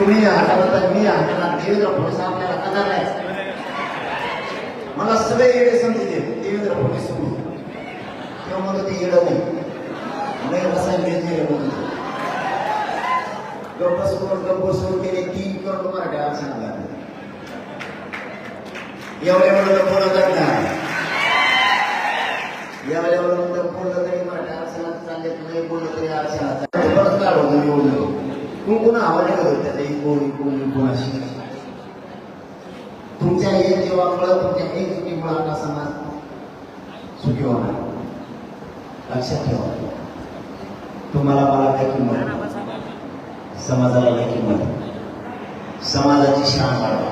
तुम्ही हाताळता मी हाताळा देवेंद्र फडणवीस आपल्याला कदर नाही मला सगळे येडे समजते देवेंद्र फडणवीस तेव्हा म्हणतो ते येडं नाही नाही रसायन घेतलेले गप्प गप्प केले तीन करोड मराठी आरक्षण लागले एवढे बोलत नाही एवढे एवढं बोललं तरी मराठी आरक्षणात चालले नाही बोललं तरी आरक्षणात परत काढ होतं निवडणूक कुंकुण आवडले होते? त्याचा इकोण इकोण इकोण अशी? तुमच्या एक जेव्हामुळं तुमच्या एक चुकीमुळे आपला समाज सुखी होणार. लक्षात ठेवा. तुम्हाला मला काय किंमत? समाजाला काय किंमत? समाजाची शान वाढवा.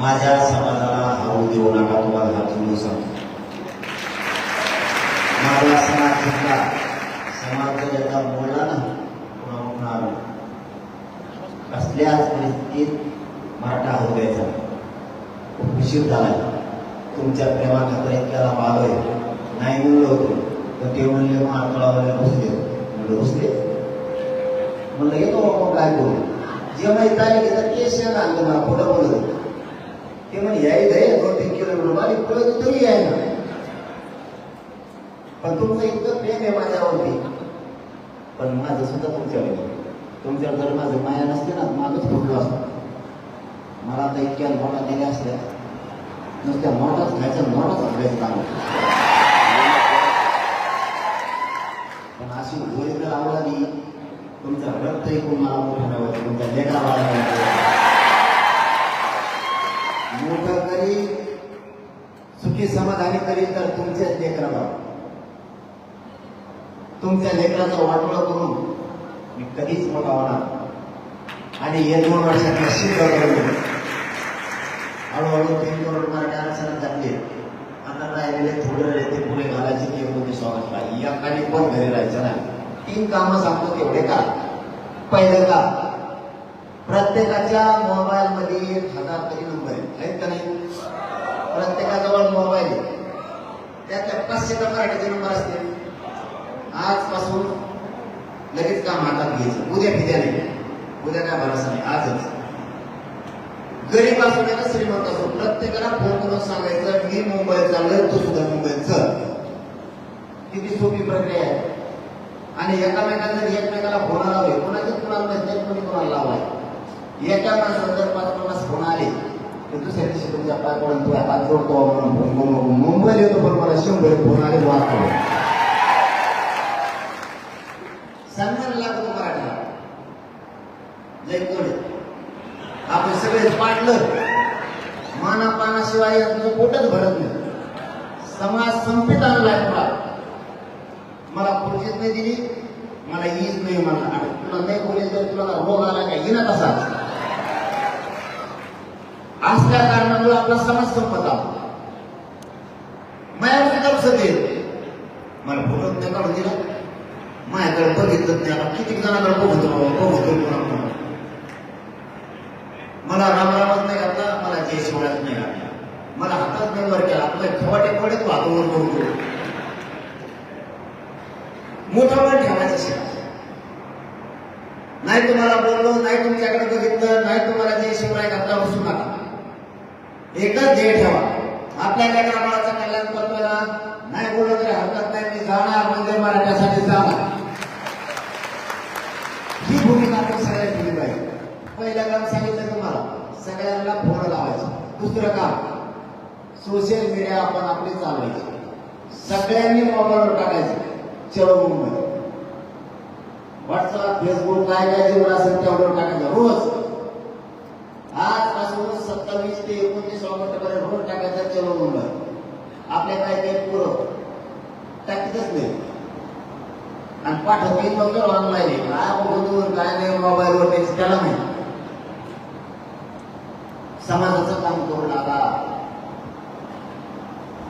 माझ्या समाजाला हरवून देऊ नका तुम्हाला हा तुम्ही सांगतो. माझा समाज जिंकला. समाज जर एकदा बोलला ना पुन्हा उठणार कसल्याच परिस्थितीत मराठा होऊ द्यायचा खूप उशीर झालाय. तुमच्या प्रेमाखातर इतक्या लांब आलोय नाही म्हणलं होतं तर ते म्हणले मग आठवडावाले बसले म्हणलं बसले म्हणलं येतो मग काय करू? जे माहिती तारीख येतात ते शेण आणलं मला पुढं बोलत. ते म्हणे याय दोन तीन किलोमीटर मला पळत तरी याय ना पण तुमचं इतकं प्रेम आहे माझ्यावरती. पण माझं सुद्धा तुमच्यावर तुमच्यावर जर माझं माया नसते ना माझंच फुटलो असतो. मला आता इतक्या मोठा दिल्या असल्या नुसत्या मोठाच खायचं मोठाच अभ्यास काम. पण अशी गोळी जर आवडली तुमचं रक्त ऐकून मला मोठं नव्हतं तुमच्या लेखा मोठं करी सुखी समाधानी करी तर तुमच्याच लेकराला तुमच्या लेकराचा वाटोळा करून मी कधीच मोठा होणार आणि एक दोन वर्षात निश्चित हळूहळू तीन करोड मराठी आरक्षणात घातले. आता राहिलेले थोडे ते पुढे घालायचे की एवढे स्वागत नाही या काही पण घरी राहायचं नाही. तीन कामं सांगतो तेवढे का? पहिलं का? प्रत्येकाच्या मोबाईल मध्ये एक हजार तरी नंबर आहे आहेत का नाही? प्रत्येकाजवळ मोबाईल आहे. त्यातल्या पाचशे तर मराठीचे नंबर असतील? आजपासून लगेच काम हातात घ्यायचं. उद्या फिद्या नाही. उद्या काय भरोसा नाही. आजच. गरीब असो नका श्रीमंत असो. प्रत्येकाला फोन करून सांगायचं मी मुंबईत चाललोय तू सुद्धा मुंबईत चल. किती सोपी प्रक्रिया आहे. आणि एकामेकाला जर एकमेकाला फोन लावले कोणाचं कुणाला माहीत कोणी कोणाला लावाय एका माणसाला जर पाच पन्नास फोन आले तर दुसऱ्या दिवशी तुमच्या पाय पडून तुला हात जोडतो म्हणून मुंबईला येतो बरोबर शंभर फोन आले वाचतो सन्मान लागतो मराठी लयकडे आपण सगळे पाडलं. माना पानाशिवाय तुझं पोटच भरत नाही. समाज संपित आणलाय तुला. मला खुर्चीच नाही दिली मला हीच नाही मला आणि तुला नाही बोलेल तर तुला रोग आला काय येणार तसा असल्या कारणामुळे आपला समाज संपत आला. माझ्याकडे करू सगळे मला भोगत नाही काढून दिला. माझ्याकडे बघितलं नाही. आता किती जणांकडे बघतो बघतो मला रामरामच नाही घातला मला जय शिवराज नाही घातला. मला हातात नाही वर केला आपल्या खवाटे पडे तू हातावर बघतो मोठा वर ठेवायचं शिका नाही तुम्हाला बोललो नाही तुमच्याकडे बघितलं नाही तुम्हाला जय शिवराय घातला बसू नका. एकच ध्येय ठेवा. आपल्या लेकरा बाळाचं कल्याण करतोय नाही बोललो तरी हरकत नाही मी जाणार म्हणजे मराठ्यासाठी जाणार. ही भूमिका आपण केली पाहिजे. पहिलं काम सांगितलं तुम्हाला सगळ्यांना फोन लावायचं. दुसरं काम सोशल मीडिया आपण आपली चालवायची. सगळ्यांनी मोबाईलवर टाकायचं चलो मुंबई व्हॉट्सअप फेसबुक काय काय जेवढं असेल तेवढं टाकायचं रोज. आजपासून सत्तावीस ते एकोणतीस ऑगस्ट पर्यंत रोज टाकायचं चलो मुंबई आपल्या काय काही पुरं टाकतच नाही आणि पाठवते फक्त ऑनलाईन काय बघून काय नाही मोबाईलवर तेच त्याला नाही समाजाचं काम करू लागा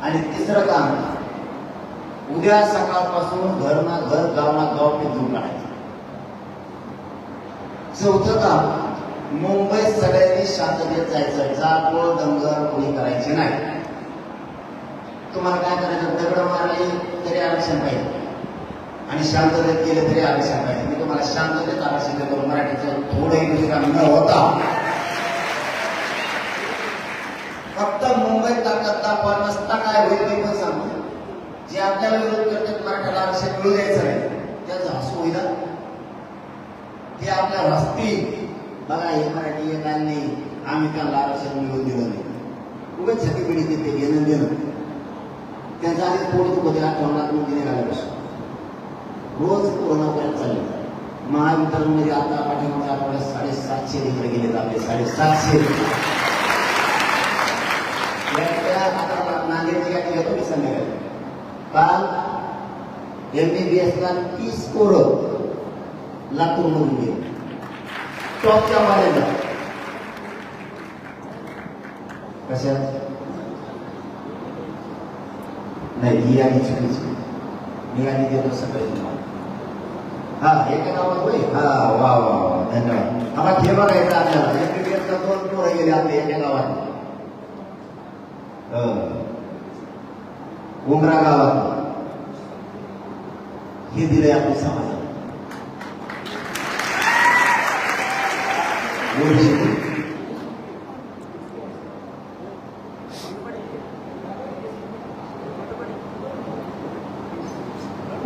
आणि तिसरं काम उद्या सकाळपासून घर ना घर गाव ना गाव फिरून काढायचं चौथं काम मुंबईत सगळ्यांनी शांततेत जायचं जागोळ दंगर कोणी करायची नाही तुम्हाला काय करायचं दगड मारले तरी आरक्षण पाहिजे आणि शांततेत केलं तरी आम्ही पाहिजे मी तुम्हाला शांततेत आरक्षित करून मराठीचं थोडंही दुसरं न होता. फक्त मुंबईत ताकद पण नसता काय होईल ते पण सांगतो जे आपल्याला विरोध करतात मराठ्याला आरक्षण मिळू द्यायचं आहे त्याचं हसू होईल. ते आपल्या हसतील बघा हे मराठी हे नाही. आम्ही त्यांना आरक्षण मिळवून दिलं नाही. उगाच छाती पिढी देते घेणं देणं. त्यांचा आधी पोट दुखते आठवणात मुली निघाल्यापासून रोज कोरोना पर्यंत चालले महावितरणमध्ये आता पाठीमागच्या आठवड्यात साडेसातशे तिकडे गेलेत आपले साडेसातशे नाही सकाळी हा एका गावात होय हा वा वा वा धन्यवाद आम्हाला हे बघायचं आपल्याला एमबीबीएसला दोन पोरं गेले आपले एका गावात हं. उमरा गावात हे दिलंय आपल्या समाजाला ओळखीचं.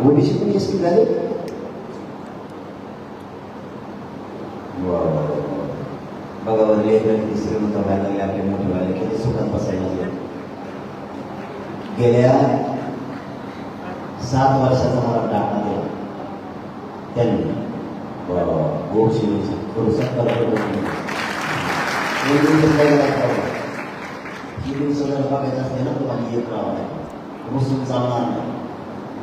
ओबीसी पण एस झाले बघा बरं लेकर किती व्हायला लागले आपले मोठे व्हायला किती सुखात बसायला लागले गेल्या सात वर्षाचा मला डाटा दिला त्यांनी गोड ही बघायचं असते ना तुम्हाला एक राहावं लागेल रुसून चालणार नाही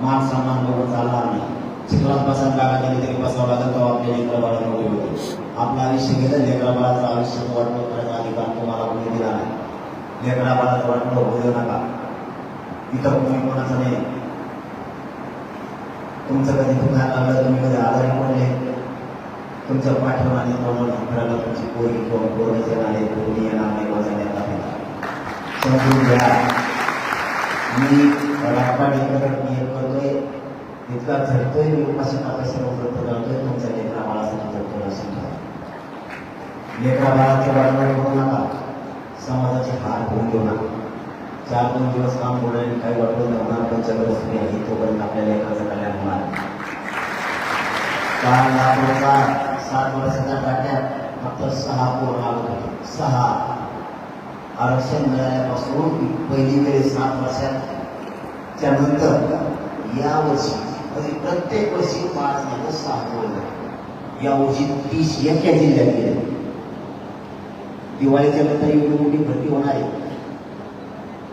मान सन्मान बघून चालणार नाही चिखलात बसायला जागा केली तरी बसावं लागेल तेव्हा आपल्या लेकरं बाळा मोठे होते आपलं आयुष्य गेलं लेकराबाळाचं आयुष्य वाटलं करायचा अधिकार तुम्हाला कोणी दिला नाही. लेकराबाळाचं वाटणं होऊ देऊ नका. इतर कोणी कोणाचं नाही. तुमचं कधी दुखायला लागलं तुम्ही कधी आजारी पडले? तुमच्या आणि तोंडाला फिरायला तुमची पोरी किंवा पोरच येणार आहे पोरी येणार नाही माझा नेता पिता समजून घ्या. मी राजपाट एकत्र करतोय. इतका झटतोय मी उपाशी तापाशी व्रत करतोय तुमच्या लेकरा बाळासाठी झटतोय असं ठेवा लेकरा बाळाच्या वाटणं होऊ नका समाजाचे हार होऊन घेऊ नका. चार दोन दिवस काम बोलायला काही वाटलं तर पण पंचग्रह आहे तोपर्यंत आपल्या लेकराचं कल्याण होणार. काल लातूरचा सात वर्षाच्या काट्यात फक्त सहा पोरं आलो होते. सहा. आरक्षण मिळाल्यापासून पहिली वेळी सात वर्षाच्या नंतर या वर्षी म्हणजे प्रत्येक वर्षी पाच नाही सात सहा या वर्षी तीस एका जिल्ह्यात गेले. दिवाळीच्या नंतर एवढी मोठी भरती होणार आहे.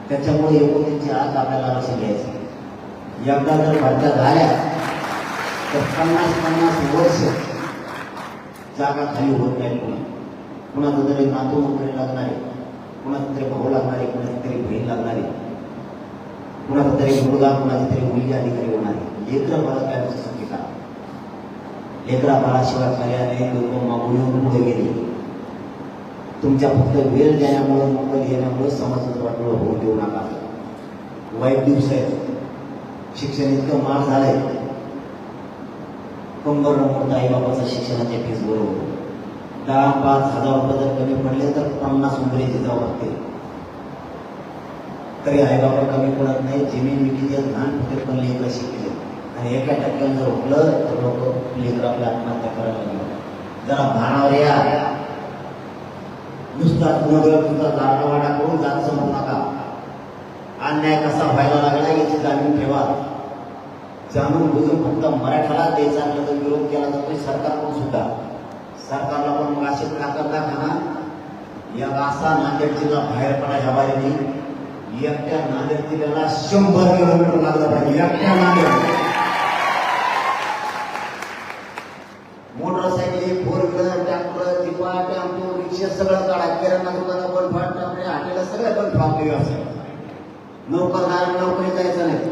त्याच्यामुळे एकोणीसची आज आपल्याला लक्ष घ्यायचं एकदा जर भरत्या झाल्या तर पन्नास पन्नास वर्ष जागा खाली होत नाही पुन्हा. कुणाचं तरी नातू वगैरे लागणार आहे कुणाचं तरी भाऊ लागणार आहे कुणाची तरी बहीण लागणार आहे कुणाचा तरी मुलगा कुणाची तरी मुलगी अधिकारी होणार आहे. लेकरं बाळा काय पुस्तक केला लेकरा बाळाशिवाय कार्यालय लोक मागून येऊन पुढे गेले. तुमच्या फक्त वेळ देण्यामुळे मोबाईल येण्यामुळे समाजाचं वाटोळं होऊ देऊ नका. वाईट दिवस आहेत. शिक्षण इतकं मार झालंय. कंबर मोठा आई बाबाचा शिक्षणाच्या फीस बरोबर दहा पाच हजार रुपये जर कमी पडले तर पन्नास उंदरीचे जावं लागते तरी आई बाबा कमी पडत नाही. जमीन विकली धान कुठे पण लेकर शिकले. एका टक्क्यानं जर उठलं तर लोक लेकर आपल्या आत्महत्या करायला लागले. जरा भानावर या. नुसता नगर तुमचा दारवाडा करून जात समजू नका. अन्याय कसा व्हायला लागला याची जाणीव ठेवा. जाणून बुजून फक्त मराठाला द्यायचा तर विरोध केला जातो सरकारकडून सुद्धा. सरकारला पण मग असे ताकद दाखवा या असा नांदेड जिल्हा बाहेर पडायच्या बाहेर एकट्या नांदेड जिल्ह्याला शंभर किलोमीटर लागलं पाहिजे. एकट्या नांदेड मोटरसायकली फोर व्हीलर ट्रॅक्टर टिपा टेम्पो रिक्षा सगळं काढा किराणा दुकानं बंद फाट आपल्या हॉटेल सगळं बंद फाट व्यवसाय नोकरदार नोकरी जायचं नाही.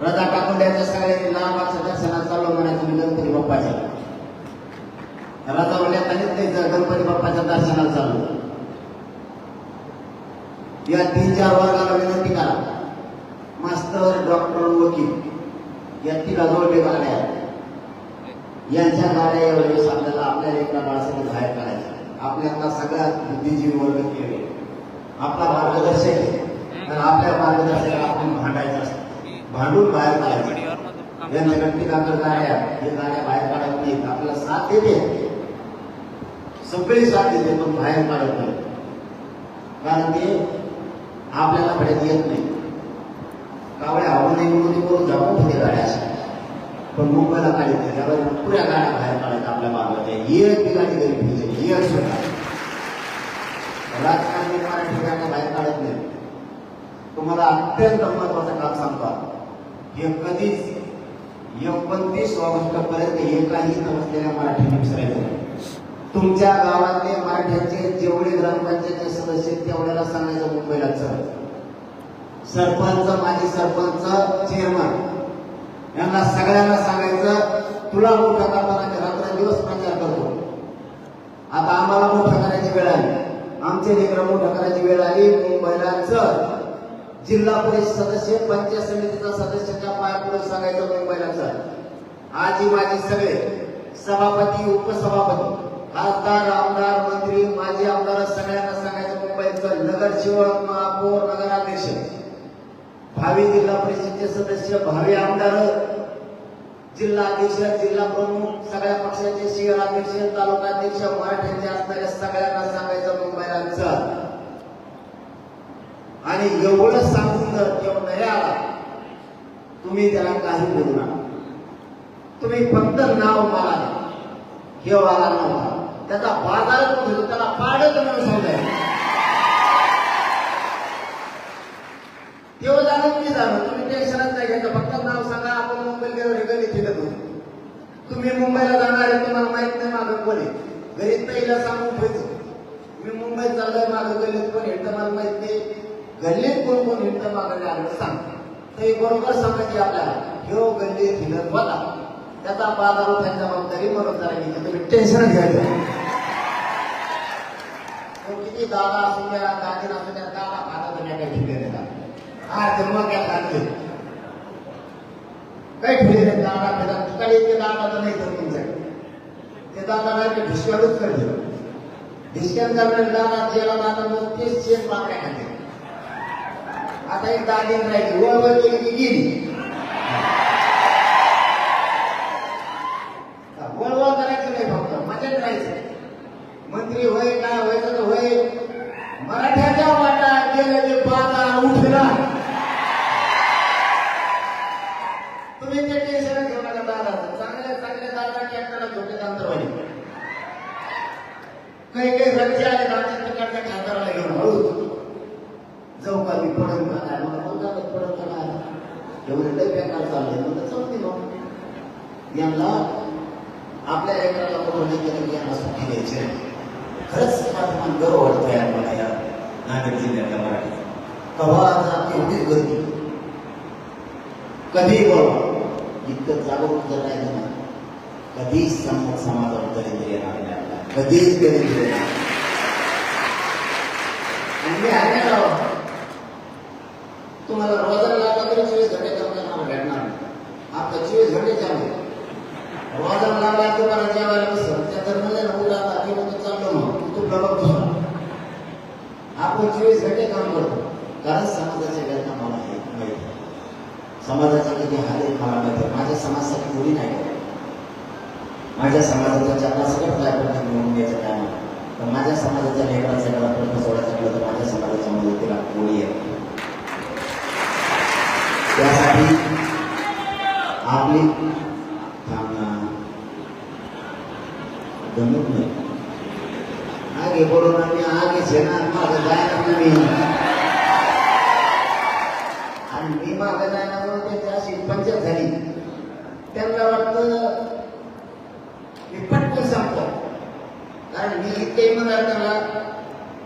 रजा टाकून द्यायचं सगळे लांबाचं दर्शनात चाललो म्हणायचं मी गणपती बाप्पाच्या. रजा म्हणल्या त्यांनीच द्यायचं गणपती बाप्पाच्या दर्शनाला चाललो या तीन चार वर्गाला विनंती करा. मास्तर डॉक्टर वकील या तिघा जोडले गाड्या आहेत. यांच्या गाड्या यावेळेस आपल्याला आपल्याला सगळ्यात बुद्धिजीवी वर्ग केले आपला मार्गदर्शक आहे आणि आपल्या मार्गदर्शकाला आपण भांडायचं असतं भांडून बाहेर काढायचं यांच्याकडे टीकाकर गाड्या हे गाड्या बाहेर काढत नाहीत आपल्याला साथ देते सगळी साथ देते पण बाहेर काढत नाही कारण ते आपल्याला पडत येत नाही कावळ्या आवडून म्हणून करून जाऊन ठेवते गाड्या पण मुंबईला गाडी नाही त्यावर पुऱ्या गाड्या बाहेर काढायच्या आपल्या मार्गात एक बी गाडी घरी एक राजकारणी तुम्हाला अत्यंत महत्वाचं काम सांगतो हे कधीच एकोणतीस ऑगस्ट पर्यंत एकाही नसलेल्या मराठीने विसरायचं नाही. तुमच्या गावातले मराठ्यांचे जेवढे ग्रामपंचायतचे सदस्य तेवढ्याला सांगायचं मुंबईला सर सरपंच माजी सरपंच चेअरमन यांना सगळ्यांना सांगायचं तुला मोठा करताना रात्र दिवस प्रचार करतो. आता आम्हाला मोठं करायची वेळ आली. आमचे लेकर मोठा करायची वेळ आली मुंबईला चल. जिल्हा परिषद सदस्य पंचायत समितीचा सदस्याच्या पायापुढे सांगायचं मी महिलांचा आजी माझी सगळे सभापती उपसभापती खासदार आमदार मंत्री माजी आमदार सगळ्यांना सांगायचं मुंबईचं नगर नगरसेवक महापौर नगराध्यक्ष. भावी जिल्हा परिषदचे सदस्य भावी आमदार जिल्हा अध्यक्ष जिल्हा प्रमुख सगळ्या पक्षाचे शहराध्यक्ष तालुकाध्यक्ष मराठ्यांचे असणाऱ्या सगळ्यांना सांगायचं मुंबईला आणि एवढं सांगून जर तेव्हा नाही आला तुम्ही त्याला काही बोलू नका. तुम्ही फक्त नाव मारा. हे वाला नाव त्याचा बाजारच होतो त्याला पाडत म्हणून समजायचं तेव्हा जाणून मी जाणं तुम्ही टेन्शनच नाही घ्यायचं फक्त नाव सांगा. आपण मुंबईला गेलो हे गणित केलं तुम्ही मुंबईला जाणार आहे तुम्हाला माहीत नाही मागं कोणी घरी ताईला सांगून ठेवायचं मी मुंबईत चाललोय मागं गल्लीत पण हिंडतं मला माहीत नाही. गल्लीत कोण कोण हिंडतं मागायला आलं सांग ते बरोबर सांगायची आपल्याला ह्यो गल्लीत हिंडत बघा. त्याचा बाजार उठायची जबाबदारी बरोबर झाली तुम्ही टेन्शन घ्यायचं किती दादा असू द्या दाजीन असू द्या दादा खाता नाही काही ठिकाणी देतात हा ते मग काय खाते काही ठेवले नाही दादा फिरा तिकडे ते दादा तर नाही जमून जाईल ते दादा नाही ते ढिसक्यातच करते ढिसक्यात करणारे दादा त्याला दादा मग तेच शेत पाकड्या खाते आता एक दिन राहिली वळवळ केली की गेली. वळवळ करायचं नाही फक्त मजेत राहायचं. मंत्री होय काय व्हायचं तर होय. मराठ्याच्या वाटा गेलं ते पाहता उठला तुम्ही ते टेन्शन घेऊ नका दादाचं चांगल्या चांगल्या दादा ट्रॅक्टरला झोपेत अंतरवाली काही काही घरचे आले आमच्या तिकडच्या खासदाराला घेऊन हळू जाऊ का मी पडून का काय मला बोलता पडून का काय एवढे लय बेकार चालले म्हणलं जाऊ दे मग यांना आपल्या लेकराला बरोबर नाही केलं की यांना सुट्टी द्यायची खरंच माझा मन गर्व वाटतोय यार मला या नांदेड जिल्ह्यातल्या मराठी कव्हा जाते एवढीच गर्दी? कधी बोलवा इतकं जागरूक जर नाही ना कधीच सम समाजावर दरिद्र येणार नाही आपल्याला. कधीच दरिद्र येणार आणि मी ऐकायला तुम्हाला रोजाला लागला तरी चोवीस घंटे काम करणार भेटणार नाही. आपलं चोवीस घंटे चालू आहे. रोजाला लागला तुम्हाला जेवायला बसलं त्या धर्माला उडा आता की मग चाललो मग तू प्रभाव दुसरा आपण चोवीस घंटे काम करतो कारण समाजाच्या वेदना मला हे माहिती आहे. समाजाचे किती हाल आहेत मला माहिती माझ्या समाजासाठी मुली नाही करत. माझ्या समाजाचा चरणासकट सगळं प्रयत्न म्हणून घ्यायचं काय नाही पण माझ्या समाजाच्या लेकराचा मला प्रश्न सोडायचा म्हटलं तर माझ्या समाजाच्या मदतीला कोणी आहे त्यासाठी आपली थांबना जमत नाही आगे बोलून आणि आगे झेणार मागं जायला नाही आणि मी मागं जायला म्हणून त्यांची अशी पंचायत झाली त्यांना वाटतं मी पटकन सांगतो कारण मी इतके इमानदार त्याला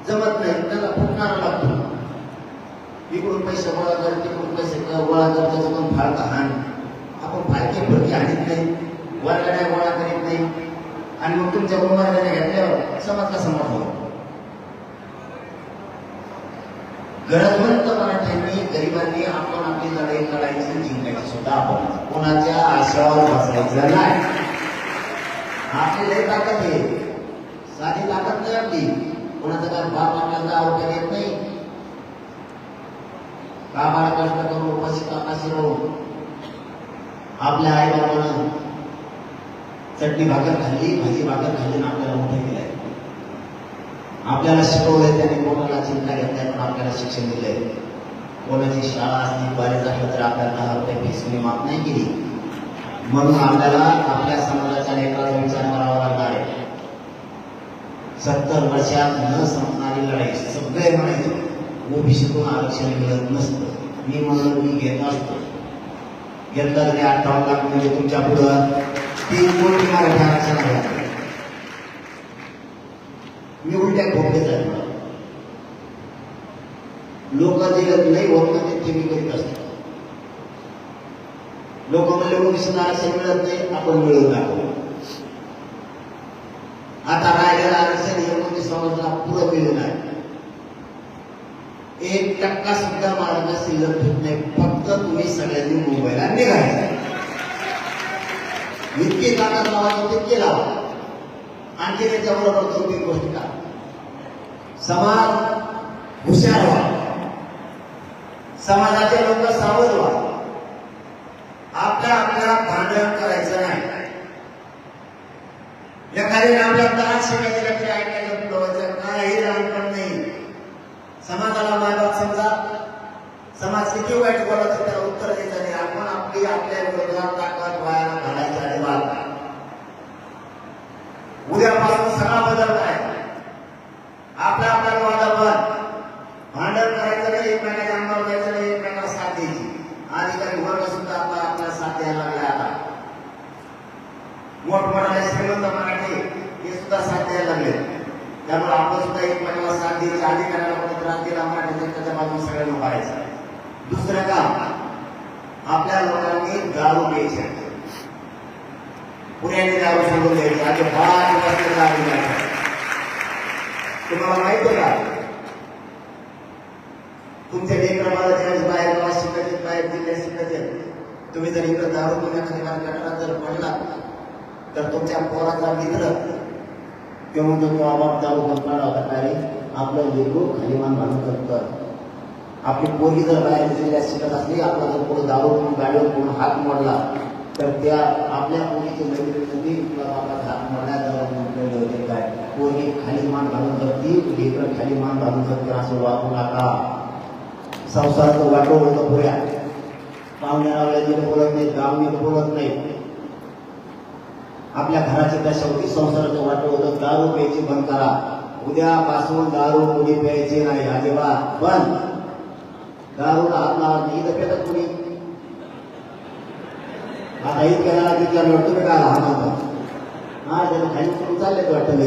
जमत नाही त्याला फुटणारा लागतो इकडून पैसे गोळा कर तिकडून पैसे ग- गोळा कर त्याच्यातून फाळका हाण आपण फाळके फडके हाणत नाही वर्गाड्या गोळा करीत नाही आणि मग तुमच्या वर्गाने घेतल्यावर समाज कसा मोठा होतो गरजवंत मराठ्यांनी गरिबांनी आपण आपली लढाई लढायची जिंकायची सुद्धा आपण कोणाच्या आशावर बसायचं नाही आपली लय ताकद आहे साधी ताकद नाही आपली कोणाचा काय बाप आपल्याला आरोग्य येत नाही कामाला कष्ट करून उपाशी कामाशी आपल्या आई बाबानं चटणी भाकर खाल्ली भाजी भाकर खाल्ली आपल्याला मोठं केलंय आपल्याला शिकवलंय त्याने कोणाला चिंता घेतल्या पण आपल्याला शिक्षण दिलंय कोणाची शाळा असली कॉलेज असलं तर आपल्याला दहा रुपये फीस मी माफ नाही केली. म्हणून आपल्याला आपल्या समाजाच्या लेकराचा विचार करावा लागणार आहे. सत्तर वर्षात न संपणारी लढाई सगळे म्हणायचे ओबीसीतून आरक्षण मिळत नसतं. मी म्हणून मी घेत असतो. घेतला तरी अठ्ठावन्न लाख म्हणजे तुमच्या पुढं तीन कोटी मराठी आरक्षण आहे मी उलट्या खोपडेच आहे लोक जे नाही होत ना ते मी करीत असतो. लोक म्हणले ओबीसी आरक्षण मिळत नाही आपण मिळवून दाखवू. आता राहिलेलं आरक्षण हे एकोणतीस समाजाला पुरं मिळून आहे एक टक्का सुद्धा मार्ग शिल्लक ठेवत नाही. फक्त तुम्ही सगळ्यांनी मुंबईला निघायचं इतकी ताकद लावायची तितकी लावा आणखी त्याच्याबरोबर दोन तीन गोष्टी का? समाज हुशार व्हा. समाजाचे लोक सावध व्हा. आपल्या आपल्याला भांडण करायचं नाही. एखाद्याने आपल्या दहा शिकायचं तरी ऐकायचं पुढवायचं काही लहानपण नाही. समाजाला मायबाप समजा समाज किती वाईट बोलत त्याला उत्तर द्यायचं नाही आपण आपली आपल्या विरोधात ताकद व्हायला घालायचा आणि नाही. उद्यापासून सगळा बदल आहे आपल्या आपल्या वादावर भांडण करायचं नाही एकमेकाच्या अंगावर जायचं नाही एकमेकाला साथ द्यायची अधिकारी वर्ग सुद्धा आपला आपल्याला साथ द्यायला लागला आता मोठमोठाले श्रीमंत मराठी हे सुद्धा साथ द्यायला लागले त्यामुळे आपण सुद्धा एकमेकाला साथ द्यायची अधिकाऱ्याला कोणी त्रास दिला मराठी जनतेच्या बाजूने सगळ्यांना उभारायचं दुसरं काम आपल्या लोकांनी दारू प्यायची पुण्याने दारू सोडून द्यायची आधी पाच वर्ष दारू द्यायची तुम्हाला माहीत आहे का तुमच्या लेकराला ज्यावेळेस बाहेर गावात शिकायचे बाहेर जिल्ह्यात शिकायचे तुम्ही जर इकडे दारू पिण्याखाली गटारात जर पडला तर तुमच्या पोराचा मित्र किंवा म्हणतो तो आबाप दारू बंद काढा होता काय आपलं लेकरू खाली मान घालून करतं. आपली पोरगी जर बाहेर जिल्ह्यात शिकत असली आपला जर पुढे दारू कोण गाडीवर कोण हात मोडला तर त्या आपल्या पोरीची मैत्रिणी तुला बाबा हात मोडला जवळ म्हटलेले होते काय? पोरगी खाली मान घालून जगती लेकर खाली मान घालून जगते असं वागू नका. संसाराचं वाटो होतं पुऱ्या. पाहुण्या रावल्याने बोलत नाही गावने बोलत नाही आपल्या घराच्या त्या शेवटी संसाराचं वाटो होतं. दारू प्यायची बंद करा. उद्यापासून दारू कोणी प्यायची नाही अजिबात. पण दारूला हात लावत नाही तर पेटत कोणी? आता इतक्या केला तिथल्या तुम्ही काय लहान होता हा त्याला खाली करून चालले वाटतं मी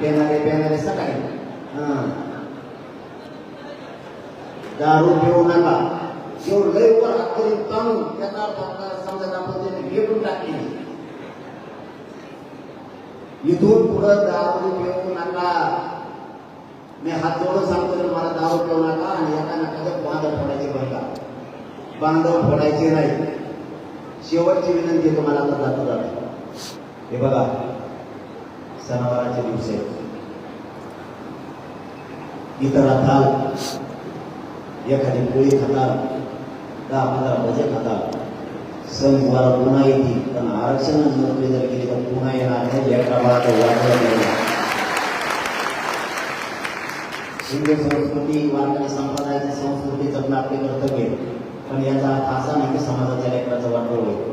पेनारे पेनारे सकाळी. हा. दारू पिऊ नका. जेवढं लय वर हात करून ताणून त्याचा अर्थ समजा आपण त्याने भेटून टाकली. इथून पुढं दारू पिऊ नका. मी हात जोडून सांगतो तर मला दारू पिऊ नका आणि एका नका बांधव फोडायचे बघा बांधव फोडायचे नाही. शेवटची विनंती तुम्हाला आता जातो जातो. हे बघा सणावाराचे दिवस. आहेत इतर असाल एखादी पोळी खातात दहा पंधरा भजे खातात सण तुम्हाला पुन्हा येतील. पण आरक्षणच नोकरी जर केली तर पुन्हा येणार नाही. या बाळाचं वाटलं गेलं हिंदू संस्कृती वारकरी संप्रदायाची संस्कृती जपणं आपले कर्तव्य पण याचा अर्थ असा नाही की समाजाच्या लेकराचं वाटोळ होईल.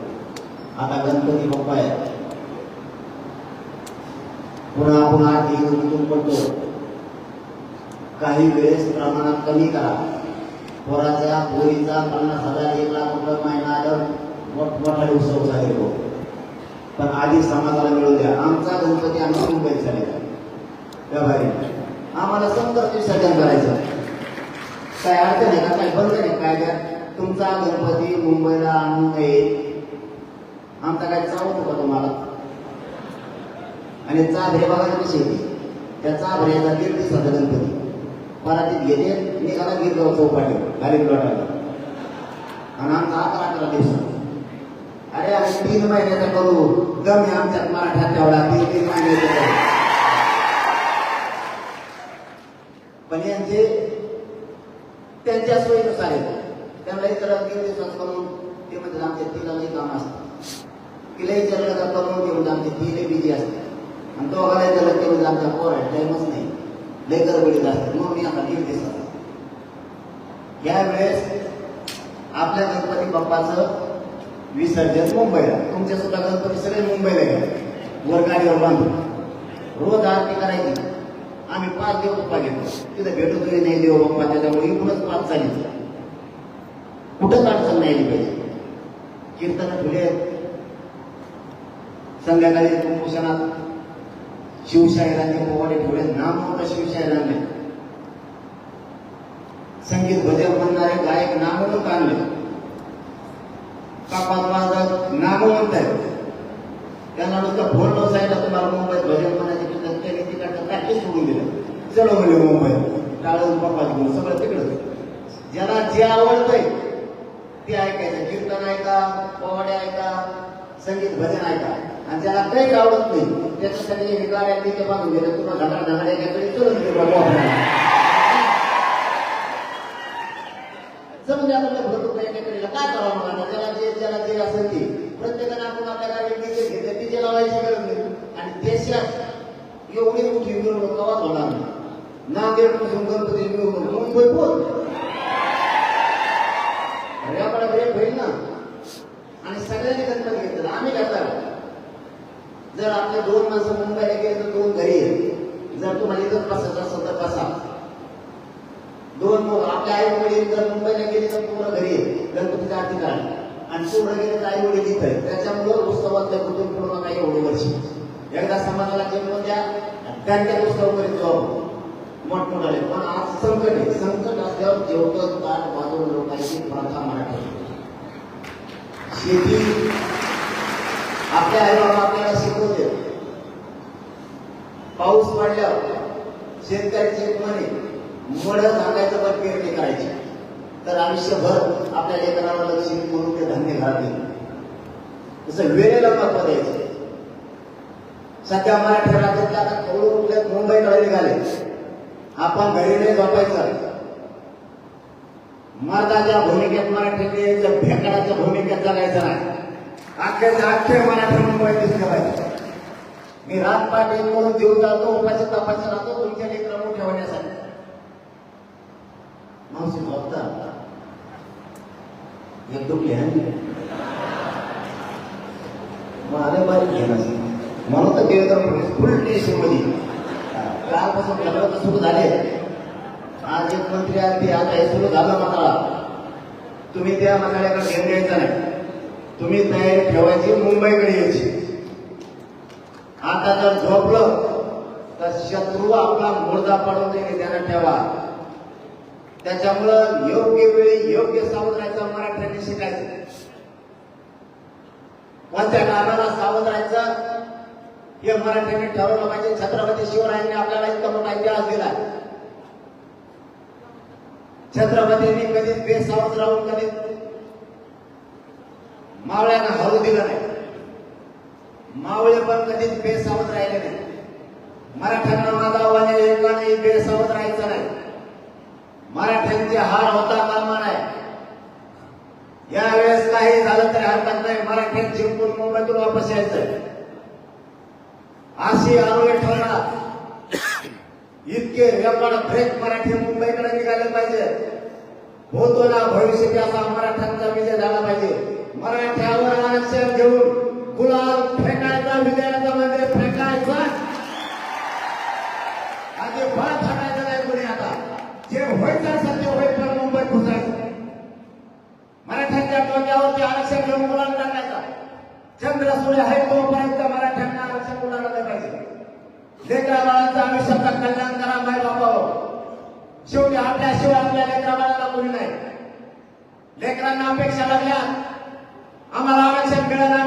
आता गणपती बाप्पा आहे पुन्हा पुन्हा इथून पडतो. काही वेळेस प्रमाणात कमी करा. पोराचा पोरीचा पन्नास हजार एक लाख रुपये महिना आलं मोठमोठा उत्सव झाले हो पण आधी समाजाला मिळू द्या. आमचा गणपती आम्ही मुंबईत झालेला व्यवहारी आम्हाला समजा विसर्जन करायचं. काय अडचण आहे का? काय बंद नाही काय तुमचा गणपती मुंबईला आणू नये आमचा काय चावत होता तुम्हाला? आणि चाभरे बघायला कशी होती त्या चाभऱ्याचा दीड दिवसाचा गणपती. परातीत घेते निघाला गिरगाव चौपाटी गाडी प्लॉटाला आणि आमचा अकरा अकरा दिवसात अरे आम्ही तीन महिन्याचा करू. दम हे आमच्यात मराठा तेवढा. तीन तीन महिन्याचा पण यांचे त्यांच्या सोयीनुसार येतो त्यांना इतर तीन दिवसात करून ते म्हणजे आमच्या तिलाही काम असतं. तिलाही विचारलं तर करून घेऊन आमचे तिले बिझी असते. आणि तो घालाय त्याला ते म्हणजे आमच्या पोर टाईमच नाही. लय गडबडीत असते. मग मी आता तीन दिवसात. यावेळेस आपल्या गणपती बाप्पाचं विसर्जन मुंबईला. तुमच्या सुद्धा गणपती सगळे मुंबईला गेले. वर गाडीवर बांधून. रोज आरती करायची. आम्ही पाच देव बाप्पा घेतो. तिथे भेटतोय नाही देव बाप्पा त्याच्यामुळे इकडूनच पाच चालीच कुठंच अडचण नाही आली पाहिजे. कीर्तन ठुले आहेत. संध्याकाळी कुंभूषणात शिवशाहिरांचे पोवाडे ठेवले. नाम होतं शिवशाहिरांचे संगीत भजन म्हणणारे गायक नामवंत काढले. कापात वाजत नामवंत आहे त्यांना नुसतं फोन नसायला तुम्हाला मुंबईत भजन म्हणायची की त्यांनी तिकडचं प्रॅक्टिस सोडून दिलं. चलो म्हणजे मुंबईत. टाळून बाप्पा घेऊन सगळं तिकडं. ज्याला जे आवडतंय ते ऐकायचं. कीर्तन ऐका पोवाडे ऐका संगीत भजन ऐका. आणि ज्याला काही आवडत नाही त्याच्यासाठी हे गाड्या तिथे बांधून गेले तुम्हाला धडा धडा एकाकडे चलून गेले बाबा समजा आपल्याला भरपूर काही काही काय करावं मला आता ज्याला जे ज्याला जे असेल ते. प्रत्येकाने आपण आपल्याला गाडी जे घेतलं ती जे लावायची गरज नाही. आणि देशात एवढी मोठी मिरवणूक कवा होणार नाही? नांदेडपासून गणपती मिरवणूक मुंबई बोल याकडे ब्रेक होईल ना? आणि सगळ्यांनी गणपती घेतला आम्ही घेतला जर आपले दोन माणसं मुंबईला गेले तर दोन घरी जर तुम्हाला इथं बसायचं असेल तर बसा दोन मुलं आपल्या आई वडील जर मुंबईला गेले तर पूर्ण घरी गणपतीच्या ठिकाणी आणि पोरं गेले तर आई वडील इथं आहे त्याच्यामुळं उत्सवातल्या कुठून पूर्ण काही एवढी वर्ष. एकदा समाजाला जेवण द्या त्यांच्या उत्सव करीत जाऊ. मोठमोठाले. पण आज संकट आहे. संकट असल्यावर जेवढं ताट वाजवून लोकांची प्रथा मराठी. शेती आपल्या आई बाबा आपल्याला शिकवते. पाऊस पडल्यावर शेतकऱ्याचे एक म्हणे मळ सांगायचं पण पेरणी करायची. तर आयुष्यभर आपल्या लेकराला लक्ष म्हणून ते धान्य घालते जसं वेळेला महत्त्व द्यायचं. सध्या मराठी राज्यातल्या आता कौरव कुठल्यात मुंबईकडे निघाले. आपण घरी नाही झोपायचं. मर्दाच्या भूमिकेत मराठी यायचं भेकडाच्या भूमिकेत जगायचं नाही. अख्खे अख्खे मराठी मुंबईत दिसले पाहिजे. मी रातपाट एक करून देऊ जातो उपाशी तपाशी राहतो तुमच्या लेकरांना ठेवण्यासाठी मोठे होण्यासाठी मावशी ya एक दुखली आहे मग आले बारीक घेणार म्हणून तर देवेंद्र फुल टेन्शनमध्ये. कालपासून लग्न सुरू झाले. आज एक मंत्री आले ते आता हे सुरू झालं मताळा तुम्ही त्या मताळ्याकडे घेऊन घ्यायचं नाही. तुम्ही तयारी ठेवायची मुंबईकडे यायची. आता जर झोपलं तर शत्रू आपला मुर्दा पडून त्याला ठेवा. त्याच्यामुळं योग्य वेळी योग्य सावध राहायचं मराठ्यांनी शिकायचं. कोणत्या कारणाला सावध राहायचं हे मराठ्यांनी ठरवलं पाहिजे. छत्रपती शिवरायांनी आपल्याला इतका मोठा इतिहास दिला. छत्रपतींनी कधीच बेसावध राहून कधीच मावळ्यांना हरू दिलं नाही. मावळे पण कधीच बेसावध राहिले नाही. मराठ्यांना माझा आव्हान आहे, एकाने बेसावध राहायचं नाही. मराठ्यांचे हार होता कामा नाही. यावेळेस काही झालं तरी हरकत नाही. मराठ्यात जिंकून मुंबईतून वापस यायचं अशी आरोग्य ठरणार इतके व्यापार ब्रेक मराठी मुंबईकडे निघाले पाहिजे. होतो ना भविष्यात असा मराठ्यांचा विजय झाला पाहिजे. मराठ्यावर आरक्षण घेऊन गुलाल फेकायचा विजयाचा म्हणजे फेकायचा आणि फळ थाटायचं नाही कोणी आता जे व्हायचं असेल ते होईल मुंबईत घुसायचं मराठ्यांच्या डोक्यावरती आरक्षण घेऊन मुलांना टाकायचा चंद्र सूर्य आहे तोपर्यंत मराठ्यांना आरक्षण मुलांना नाही पाहिजे लेकरा बाळांचं आयुष्याचं कल्याण करा माय बाबा शेवटी आपल्याशिवाय आपल्या लेकरा बाळाला कोणी नाही. लेकरांना अपेक्षा लागल्या. आम्हाला आरक्षण मिळणार